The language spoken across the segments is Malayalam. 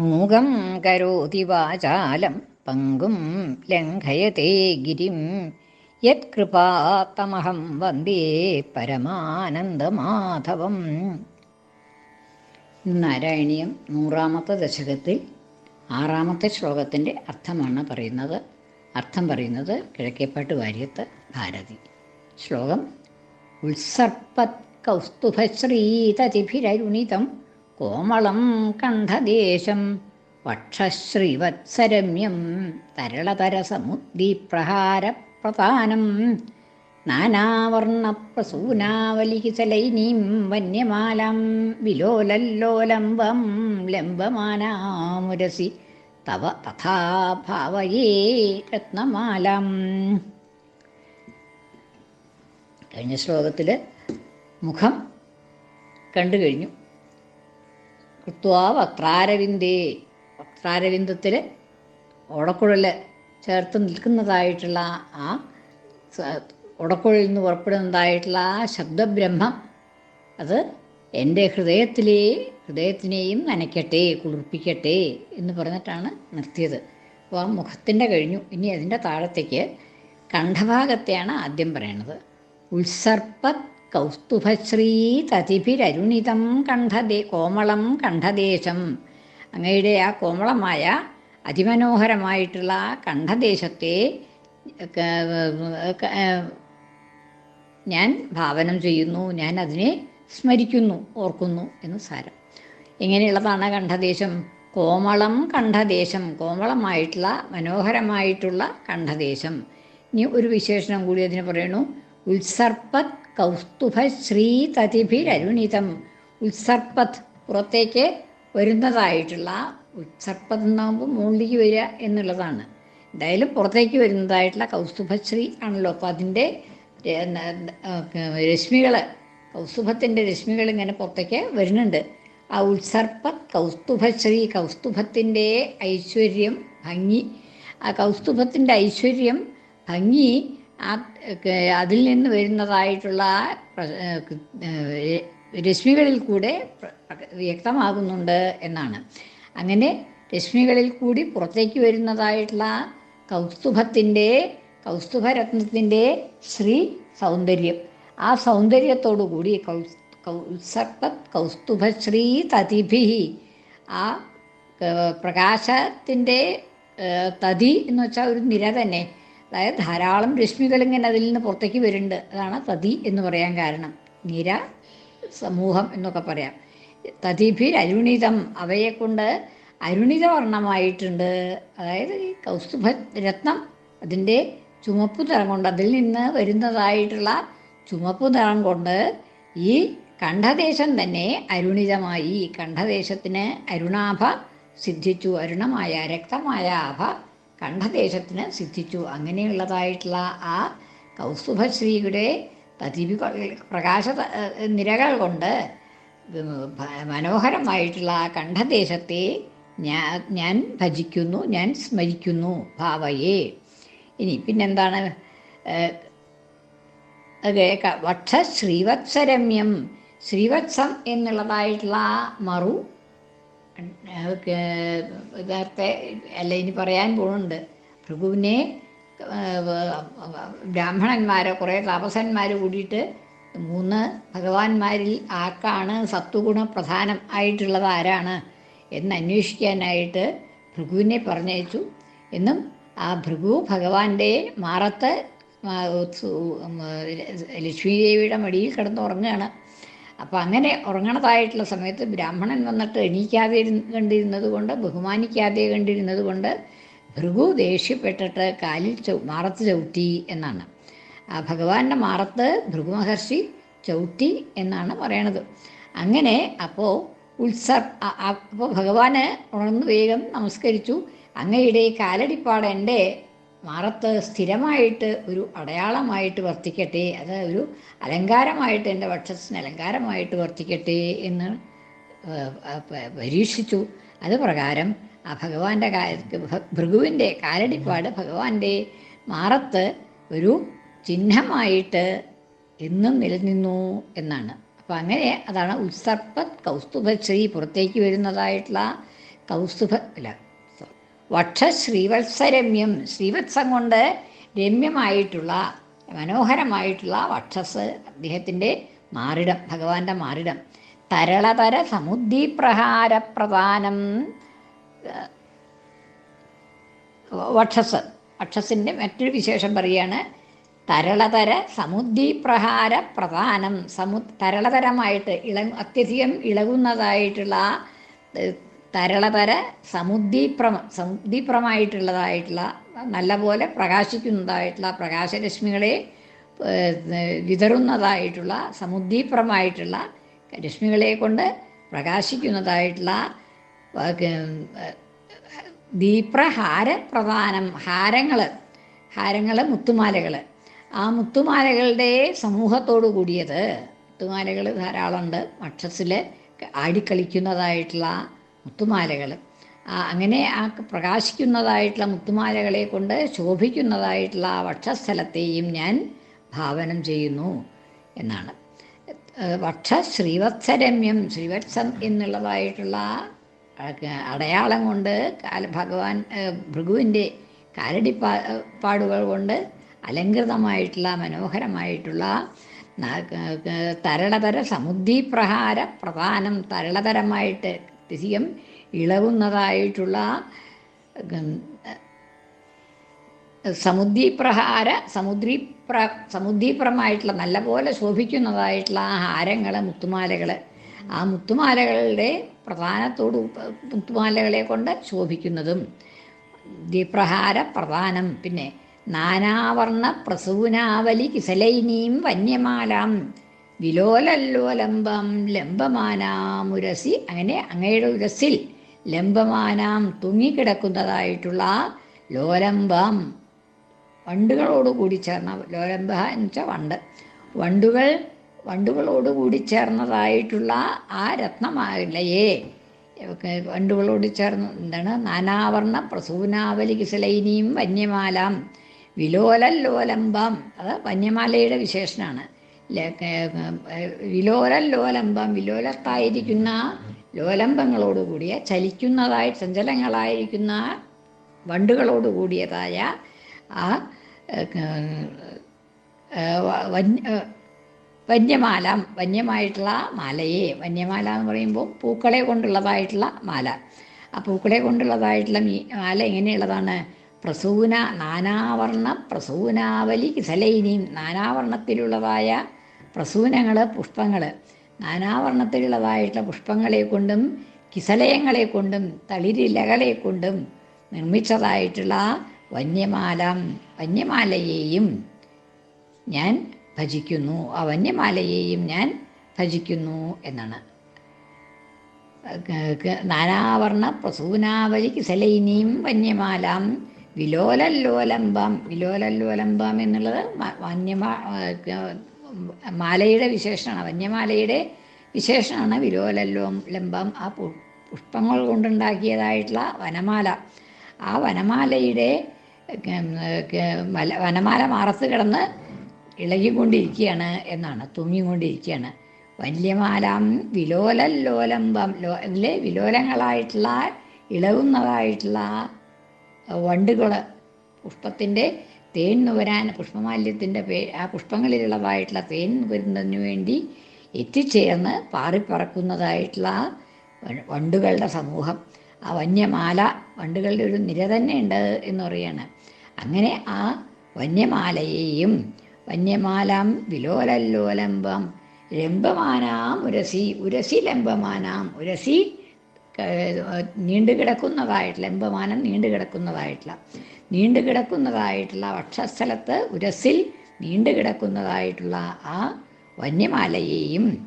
മൂകം കരോതി വാചാലം പങ്കും ലംഘയത്തെ ഗിരിം. യത്കൃപാത്തമഹം വന്ദേ പരമാനന്ദമാധവം. നാരായണീയം നൂറാമത്തെ ദശകത്തിൽ ആറാമത്തെ ശ്ലോകത്തിന്റെ അർത്ഥമാണ് പറയുന്നത്. അർത്ഥം പറയുന്നത് കിഴക്കേപ്പാട്ട് വാര്യത്ത് ഭാരതി. ശ്ലോകം ഉത്സർപ്പ കൗസ്തുഭശ്രീതതിഭിരരുണിതം കോമളം കണ്ഠദേശം വക്ഷശ്രീവത്സരമ്യം തരളതരസമുദ്ദീപ്രഹാരപ്രധാനം നാനാവർണപ്രസൂനാവലിഹിതലൈനീം വന്യമാലം വിലോലല്ലോലംബം ലംബമാനാമുരസി തവ തഥാ ഭാവയേ രത്നമാലം. കഴിഞ്ഞ ശ്ലോകത്തിൽ മുഖം കണ്ടു കഴിഞ്ഞു കൃത്വാ വക്രാരവിന്ദേ വക്രാരവിന്ദത്തിൽ ഓടക്കുഴൽ ചേർത്ത് നിൽക്കുന്നതായിട്ടുള്ള ആ ഓടക്കുഴലിൽ നിന്ന് പുറപ്പെടുന്നതായിട്ടുള്ള ആ ശബ്ദബ്രഹ്മം അത് എന്റെ ഹൃദയത്തിലെ ഹൃദയത്തിനെയും നനയ്ക്കട്ടെ കുളിർപ്പിക്കട്ടെ എന്ന് പറഞ്ഞിട്ടാണ് നിർത്തിയത്. അപ്പോൾ ആ മുഖത്തിന്റെ കഴിഞ്ഞു. ഇനി അതിന്റെ താഴത്തേക്ക് കണ്ഠഭാഗത്തെയാണ് ആദ്യം പറയണത്. ഉത്സർപ്പത് കൗസ്തുഭശ്രീ തതിഭിരരുണിതം കണ്ഠദേ കോമളം കണ്ഠദേശം. അങ്ങയുടെ ആ കോമളമായ അതിമനോഹരമായിട്ടുള്ള കണ്ഠദേശത്തെ ഞാൻ ഭാവനം ചെയ്യുന്നു ഞാൻ അതിനെ സ്മരിക്കുന്നു ഓർക്കുന്നു എന്ന് സാരം. എങ്ങനെയുള്ളതാണ് കണ്ഠദേശം. കോമളം കണ്ഠദേശം കോമളമായിട്ടുള്ള മനോഹരമായിട്ടുള്ള കണ്ഠദേശം. ഇനി ഒരു വിശേഷണം കൂടി അതിന് പറയണു. ഉത്സർപ്പത് കൗസ്തുഭശ്രീ തതിഭിരരുണിതം ഉത്സർപ്പത് പുറത്തേക്ക് വരുന്നതായിട്ടുള്ള ഉത്സർപ്പത് എന്നാകുമ്പോൾ മുകളിലേക്ക് വരിക എന്നുള്ളതാണ്. എന്തായാലും പുറത്തേക്ക് വരുന്നതായിട്ടുള്ള കൗസ്തുഭശ്രീ ആണല്ലോ. അപ്പോൾ അതിന്റെ രശ്മികൾ കൗസ്തുഭത്തിന്റെ രശ്മികൾ ഇങ്ങനെ പുറത്തേക്ക് വരുന്നുണ്ട്. ആ ഉത്സർപ്പത് കൗസ്തുഭശ്രീ കൗസ്തുഭത്തിന്റെ ഐശ്വര്യം ഭംഗി. ആ കൗസ്തുഭത്തിന്റെ ഐശ്വര്യം ഭംഗി അതിൽ നിന്ന് വരുന്നതായിട്ടുള്ള രശ്മികളിൽ കൂടെ വ്യക്തമാകുന്നുണ്ട് എന്നാണ്. അങ്ങനെ രശ്മികളിൽ കൂടി പുറത്തേക്ക് വരുന്നതായിട്ടുള്ള കൗസ്തുഭത്തിന്റെ കൗസ്തുഭരത്നത്തിന്റെ ശ്രീ സൗന്ദര്യം. ആ സൗന്ദര്യത്തോടു കൂടി കൗസ് കൗസ്തുഭശ്രീ തതിഭി ആ പ്രകാശത്തിന്റെ തതി എന്ന് വെച്ചാൽ ഒരു നിര തന്നെ. അതായത് ധാരാളം രശ്മികൾ ഇങ്ങനെ അതിൽ നിന്ന് പുറത്തേക്ക് വരുന്നുണ്ട്. അതാണ് തതി എന്ന് പറയാൻ കാരണം. നിര സമൂഹം എന്നൊക്കെ പറയാം. തതിഭിർ അരുണിതം. അവയെ കൊണ്ട് അരുണിതവർണമായിട്ടുണ്ട്. അതായത് ഈ കൗസ്തുഭ രത്നം അതിന്റെ ചുമപ്പ് നിറം കൊണ്ട് അതിൽ നിന്ന് വരുന്നതായിട്ടുള്ള ചുമപ്പ് നിറം കൊണ്ട് ഈ കണ്ഠദേശം തന്നെ അരുണിതമായി. കണ്ഠദേശത്തിന് അരുണാഭ സിദ്ധിച്ചു. അരുണമായ രക്തമായ ആഭ കണ്ഠദേശത്തിന് സിദ്ധിച്ചു. അങ്ങനെയുള്ളതായിട്ടുള്ള ആ കൗസ്തുഭശ്രീയുടെ പതിവി പ്രകാശ നിരകൾ കൊണ്ട് മനോഹരമായിട്ടുള്ള ആ കണ്ഠദേശത്തെ ഞാൻ ഞാൻ ഭജിക്കുന്നു ഞാൻ സ്മരിക്കുന്നു ഭാവയെ. ഇനി പിന്നെന്താണ്? വക്ഷ ശ്രീവത്സരമ്യം. ശ്രീവത്സം എന്നുള്ളതായിട്ടുള്ള മറു നേരത്തെ അല്ല ഇനി പറയാൻ പോകുന്നുണ്ട് ഭൃഗുവിനെ ബ്രാഹ്മണന്മാരെ കുറേ താപസന്മാർ കൂടിയിട്ട് മൂന്ന് ഭഗവാന്മാരിൽ ആർക്കാണ് സത്വഗുണ പ്രധാനം ആയിട്ടുള്ളത് ആരാണ് എന്ന് അന്വേഷിക്കാനായിട്ട് ഭൃഗുവിനെ പറഞ്ഞയച്ചു. എന്നും ആ ഭൃഗു ഭഗവാന്റെ മാറത്ത് ലക്ഷ്മീദേവിയുടെ മടിയിൽ കിടന്ന് ഉറങ്ങുകയാണ് അപ്പോൾ അങ്ങനെ ഉറങ്ങണതായിട്ടുള്ള സമയത്ത് ബ്രാഹ്മണൻ വന്നിട്ട് എണീക്കാതെ കണ്ടിരുന്നത് കൊണ്ട് ബഹുമാനിക്കാതെ കണ്ടിരുന്നത് കൊണ്ട് ഭൃഗു ദേഷ്യപ്പെട്ടിട്ട് കാലിൽ ചൗ മാറത്ത് ചവിട്ടി എന്നാണ്. ആ ഭഗവാന്റെ മാറത്ത് ഭൃഗു മഹർഷി ചവിട്ടി എന്നാണ് പറയണത്. അങ്ങനെ അപ്പോൾ ഉത്സർ അപ്പോൾ ഭഗവാന് ഉണർന്നു വേഗം നമസ്കരിച്ചു. അങ്ങയുടെ കാലടിപ്പാട് എന്റെ മാറത്ത് സ്ഥിരമായിട്ട് ഒരു അടയാളമായിട്ട് വർത്തിക്കട്ടെ അത് ഒരു അലങ്കാരമായിട്ട് എന്റെ വക്ഷത്തിന് അലങ്കാരമായിട്ട് വർത്തിക്കട്ടെ എന്ന് പരീക്ഷിച്ചു. അത് പ്രകാരം ആ ഭഗവാന്റെ ഭൃഗുവിന്റെ കാലടിപ്പാട് ഭഗവാന്റെ മാറത്ത് ഒരു ചിഹ്നമായിട്ട് എന്നും നിലനിന്നു എന്നാണ്. അപ്പം അങ്ങനെ അതാണ് ഉത്സർപ്പ കൗസ്തുഭശ്രീ പുറത്തേക്ക് വരുന്നതായിട്ടുള്ള കൗസ്തുഭ അല്ല വക്ഷ ശ്രീവത്സരമ്യം ശ്രീവത്സം കൊണ്ട് രമ്യമായിട്ടുള്ള മനോഹരമായിട്ടുള്ള വക്ഷസ് അദ്ദേഹത്തിന്റെ മാറിടം ഭഗവാന്റെ മാറിടം. തരളതര സമുദ്ദീപ്രഹാരപ്രധാനം വക്ഷസ്. വക്ഷസിന്റെ മറ്റൊരു വിശേഷം പറയുകയാണ് തരളതര സമുദ്രീപ്രഹാര പ്രധാനം സമു തരളതരമായിട്ട് ഇള അത്യധികം ഇളകുന്നതായിട്ടുള്ള ഏഹ്, തരളതര സമുദ്ദീപ്രമ സമുദ്ദീപ്രമായിട്ടുള്ളതായിട്ടുള്ള നല്ലപോലെ പ്രകാശിക്കുന്നതായിട്ടുള്ള പ്രകാശരശ്മികളെ വിതറുന്നതായിട്ടുള്ള സമുദ്ദീപ്രമായിട്ടുള്ള രശ്മികളെ കൊണ്ട് പ്രകാശിക്കുന്നതായിട്ടുള്ള ദീപ്രഹാര പ്രധാനം ഹാരങ്ങൾ ഹാരങ്ങൾ മുത്തുമാലകൾ ആ മുത്തുമാലകളുടെ സമൂഹത്തോടു കൂടിയത് മുത്തുമാലകൾ ധാരാളമുണ്ട്. മക്ഷസിൽ ആടിക്കളിക്കുന്നതായിട്ടുള്ള മുത്തുമാലകൾ അങ്ങനെ ആ പ്രകാശിക്കുന്നതായിട്ടുള്ള മുത്തുമാലകളെ കൊണ്ട് ശോഭിക്കുന്നതായിട്ടുള്ള ആ വക്ഷസ്ഥലത്തെയും ഞാൻ ഭാവനം ചെയ്യുന്നു എന്നാണ്. വക്ഷ ശ്രീവത്സരമ്യം ശ്രീവത്സം എന്നുള്ളതായിട്ടുള്ള അടയാളം കൊണ്ട് കാല ഭഗവാൻ ഭൃഗുവിന്റെ കാലടിപ്പാ പാടുകൾ കൊണ്ട് അലങ്കൃതമായിട്ടുള്ള മനോഹരമായിട്ടുള്ള തരളപര സമുദ്രീപ്രഹാര പ്രധാനം തരളതരമായിട്ട് അധികം ഇളകുന്നതായിട്ടുള്ള സമുദ്രീപ്രഹാര സമുദ്രീപ്രഹാര സമുദ്രീപ്ര സമുദ്രീപ്രമായിട്ടുള്ള നല്ലപോലെ ശോഭിക്കുന്നതായിട്ടുള്ള ആ ഹാരങ്ങൾ മുത്തുമാലകൾ ആ മുത്തുമാലകളുടെ പ്രധാനത്തോട് മുത്തുമാലകളെ കൊണ്ട് ശോഭിക്കുന്നതും ദീപ്രഹാര പ്രധാനം. പിന്നെ നാനാവർണ പ്രസൂനാവലി കിസലൈനിയും വന്യമാലാം. വിലോലല്ലോലംബം ലംബമാനാമുരസി. അങ്ങനെ അങ്ങയുടെ ഉരസിൽ ലംബമാനാം തൂങ്ങിക്കിടക്കുന്നതായിട്ടുള്ള ലോലംബം. വണ്ടുകളോട് കൂടി ചേർന്ന ലോലംബ എന്ന് വെച്ചാൽ വണ്ട്. വണ്ടുകൾ വണ്ടുകളോട് കൂടി ചേർന്നതായിട്ടുള്ള ആ രത്നമാകില്ലയേ വണ്ടുകളോട് ചേർന്ന് എന്താണ്? നാനാവർണ പ്രസൂനാവലി കിസലൈനിയും വന്യമാലാം. വിലോലല്ലോലംബം. അത് വന്യമാലയുടെ വിശേഷനാണ്. ല- ക- ക- വിലോലല്ലോലംബം വിലോലത്തായിരിക്കുന്ന ലോലംബങ്ങളോടുകൂടിയ ചലിക്കുന്നതായി ചഞ്ചലങ്ങളായിരിക്കുന്ന വണ്ടുകളോട് കൂടിയതായ ആ വന്യമാല വന്യമായിട്ടുള്ള മാലയെ വന്യമാല എന്ന് പറയുമ്പോൾ പൂക്കളെ കൊണ്ടുള്ളതായിട്ടുള്ള മാല. ആ പൂക്കളെ കൊണ്ടുള്ളതായിട്ടുള്ള മീ മാല എങ്ങനെയുള്ളതാണ്? പ്രസൂന നാനാവർണ പ്രസൂനാവലി കിസലൈനിയും നാനാവർണത്തിലുള്ളതായ പ്രസൂനങ്ങൾ പുഷ്പങ്ങൾ നാനാവർണത്തിലുള്ളതായിട്ടുള്ള പുഷ്പങ്ങളെ കൊണ്ടും കിസലയങ്ങളെ കൊണ്ടും തളിരിലകളെ കൊണ്ടും നിർമ്മിച്ചതായിട്ടുള്ള വന്യമാല വന്യമാലയെയും ഞാൻ ഭജിക്കുന്നു. ആ വന്യമാലയെയും ഞാൻ ഭജിക്കുന്നു എന്നാണ്. നാനാവർണ പ്രസൂനാവലി കിസലൈനിയും വന്യമാലാം വിലോലല്ലോലംബം വിലോലല്ലോലംബം എന്നുള്ളത് വന്യമാ മാലയുടെ വിശേഷമാണ് വന്യമാലയുടെ വിശേഷമാണ് വിലോലല്ലോം ലംബം. ആ പുഷ്പങ്ങൾ കൊണ്ടുണ്ടാക്കിയതായിട്ടുള്ള വനമാല. ആ വനമാലയുടെ വനമാല മാറത്ത് കിടന്ന് ഇളകിക്കൊണ്ടിരിക്കുകയാണ് എന്നാണ് തൂങ്ങിക്കൊണ്ടിരിക്കുകയാണ് വല്യമാലാം വിലോലല്ലോലംബം ലോ അതിലെ വിലോലങ്ങളായിട്ടുള്ള ഇളകുന്നതായിട്ടുള്ള വണ്ടുകൾ പുഷ്പത്തിന്റെ തേൻ നുവരാൻ പുഷ്പമാല്യത്തിന്റെ പേ ആ പുഷ്പങ്ങളിലുള്ളതായിട്ടുള്ള തേൻ വരുന്നതിന് വേണ്ടി എത്തിച്ചേർന്ന് പാറിപ്പറക്കുന്നതായിട്ടുള്ള വണ്ടുകളുടെ സമൂഹം. ആ വന്യമാല വണ്ടുകളുടെ ഒരു നിര തന്നെ ഉണ്ട് എന്ന് പറയാണ്. അങ്ങനെ ആ വന്യമാലയെയും വന്യമാലാം വിലോലല്ലോലംബം ലംബമാനാം ഉരസി ഉരസി ലംബമാനാം. ഉരസി നീണ്ടു കിടക്കുന്നതായിട്ടുള്ള ലംബമാനം നീണ്ടു കിടക്കുന്നതായിട്ടുള്ള നീണ്ടു കിടക്കുന്നതായിട്ടുള്ള വക്ഷസ്ഥലത്ത് ഉരസിൽ നീണ്ടു കിടക്കുന്നതായിട്ടുള്ള ആ വന്യമാലയെയും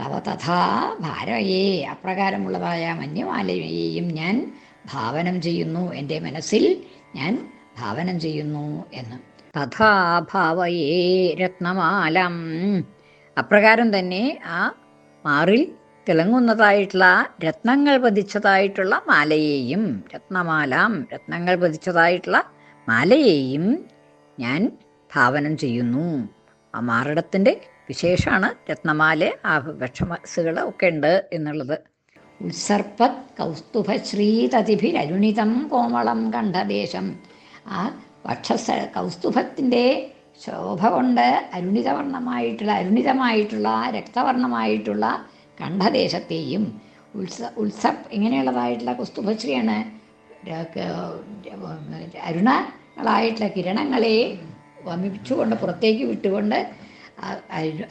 തവ തഥാ ഭാരയെ അപ്രകാരമുള്ളതായ വന്യമാലയെയും ഞാൻ ഭാവനം ചെയ്യുന്നു. എന്റെ മനസ്സിൽ ഞാൻ ഭാവനം ചെയ്യുന്നു എന്ന്. തഥാ ഭാവയേ രത്നമാലം. അപ്രകാരം തന്നെ ആ മാറിൽ തിളങ്ങുന്നതായിട്ടുള്ള രത്നങ്ങൾ പതിച്ചതായിട്ടുള്ള മാലയെയും രത്നമാലാം രത്നങ്ങൾ പതിച്ചതായിട്ടുള്ള മാലയെയും ഞാൻ ഭാവനം ചെയ്യുന്നു. ആ മാറിടത്തിന്റെ വിശേഷമാണ് രത്നമാല ആ ഒക്കെ ഉണ്ട് എന്നുള്ളത്. ഉത്സർപ്പത് കൗസ്തുഭശ്രീതതിഭിരരുണിതം കോമളം കണ്ഠദേശം ആ വക്ഷ കൗസ്തുഭത്തിന്റെ ശോഭ കൊണ്ട് അരുണിതവർണമായിട്ടുള്ള അരുണിതമായിട്ടുള്ള രക്തവർണമായിട്ടുള്ള കണ്ഠദേശത്തെയും ഉത്സ ഉത്സപ്പ് ഇങ്ങനെയുള്ളതായിട്ടുള്ള കുസ്തുഭശ്രീയാണ് അരുണകളായിട്ടുള്ള കിരണങ്ങളെ വമിപ്പിച്ചുകൊണ്ട് പുറത്തേക്ക് വിട്ടുകൊണ്ട്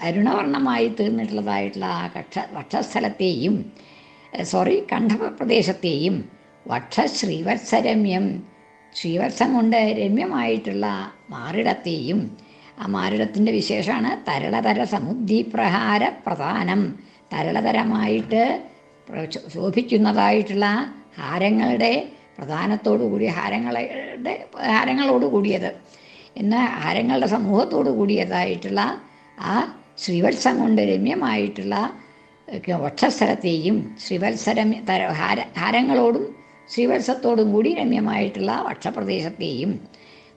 അരുണവർണമായി തീർന്നിട്ടുള്ളതായിട്ടുള്ള ആ കക്ഷ വക്ഷസ്ഥലത്തെയും സോറി കണ്ഠപ്രദേശത്തെയും വക്ഷശ്രീവത്സരമ്യം ശ്രീവത്സം കൊണ്ട് രമ്യമായിട്ടുള്ള മാറിടത്തെയും ആ മാറിടത്തിന്റെ വിശേഷമാണ് തരളതര സമുദ്ദീപ്രഹാര പ്രധാനം തരളതരമായിട്ട് ശോഭിക്കുന്നതായിട്ടുള്ള ഹാരങ്ങളുടെ പ്രധാനത്തോടു കൂടിയ ഹാരങ്ങളുടെ ഹാരങ്ങളോട് കൂടിയത്. എന്നാൽ ഹാരങ്ങളുടെ സമൂഹത്തോടു കൂടിയതായിട്ടുള്ള ആ ശ്രീവത്സം കൊണ്ട് രമ്യമായിട്ടുള്ള വക്ഷസ്ഥലത്തെയും ശ്രീവത്സരം തര ഹാര ഹാരങ്ങളോടും ശ്രീവത്സത്തോടും കൂടി രമ്യമായിട്ടുള്ള വക്ഷപ്രദേശത്തെയും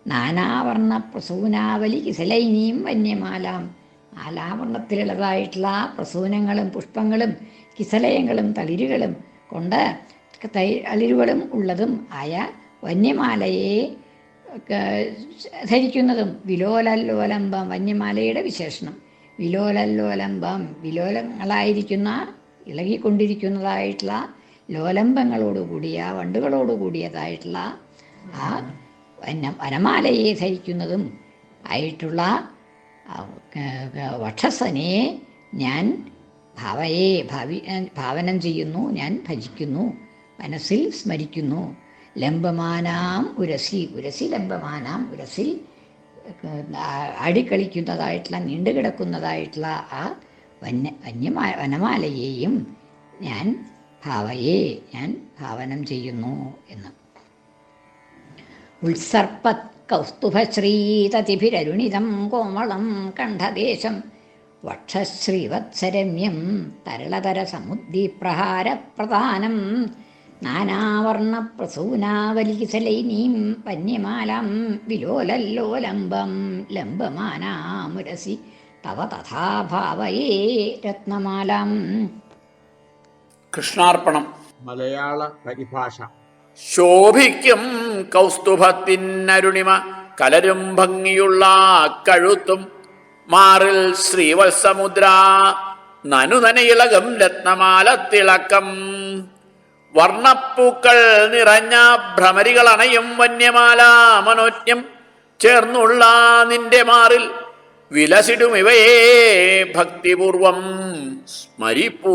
നാനാവർണ പ്രസൂനാവലി കിസലൈനിയും വന്യമാലാം നാലാവർണത്തിലുള്ളതായിട്ടുള്ള പ്രസൂനങ്ങളും പുഷ്പങ്ങളും കിസലയങ്ങളും തളിരുകളും കൊണ്ട് തളിരുകളും ഉള്ളതും ആയ വന്യമാലയെ ധരിക്കുന്നതും വിലോലല്ലോലംബം വന്യമാലയുടെ വിശേഷണം. വിലോലല്ലോലംബം വിലോലങ്ങളായിരിക്കുന്ന ഇളകിക്കൊണ്ടിരിക്കുന്നതായിട്ടുള്ള ലോലംബങ്ങളോടുകൂടിയ വണ്ടുകളോടുകൂടിയതായിട്ടുള്ള കൂടിയതായിട്ടുള്ള ആ വന വനമാലയെ ധരിക്കുന്നതും ആയിട്ടുള്ള വക്ഷസനെ ഞാൻ ഭാവയെ ഭാവി ഭാവനം ചെയ്യുന്നു ഞാൻ ഭജിക്കുന്നു മനസ്സിൽ സ്മരിക്കുന്നു. ലംബമാനാം ഉരസി ഉരസി ലംബമാനാം ഉരസിൽ അടിക്കളിക്കുന്നതായിട്ടുള്ള നീണ്ടുകിടക്കുന്നതായിട്ടുള്ള ആ വന്യ വന്യമാ വനമാലയെയും ഞാൻ ഭാവയെ ഞാൻ ഭാവനം ചെയ്യുന്നു എന്ന്. ഉത്സർപ്പത് കൗസ്തുഭശ്രീതതിഭിരരുണിതം കോമളം കണ്ഠദേശം വക്ഷശ്രീവത്സരമ്യം തരളതര സമുദ്ദീപ്രഹാരപ്രധാനം നാനാവർണപ്രസൂനാവലികിസലൈനീം വന്യമാലാം വിലോലല്ലോലംബം ലംബമാനാമുരസി തവ തഥാ ഭാവയേ രത്നമാലാം. കൃഷ്ണാർപ്പണം. മലയാള പരിഭാഷ. ശോഭിക്കും കൗസ്തുഭത്തിനരുണിമ കലരും ഭംഗിയുള്ള കഴുത്തും മാറിൽ ശ്രീവത്സമുദ്ര നനുനനയിളകം രത്നമാല തിളക്കം. വർണപ്പൂക്കൾ നിറഞ്ഞ ഭ്രമരികൾ അണയും വന്യമാല മനോജ്ഞം ചേർന്നുള്ള നിന്റെ മാറിൽ വിലസിടും ഇവയെ ഭക്തിപൂർവം സ്മരിപ്പൂ.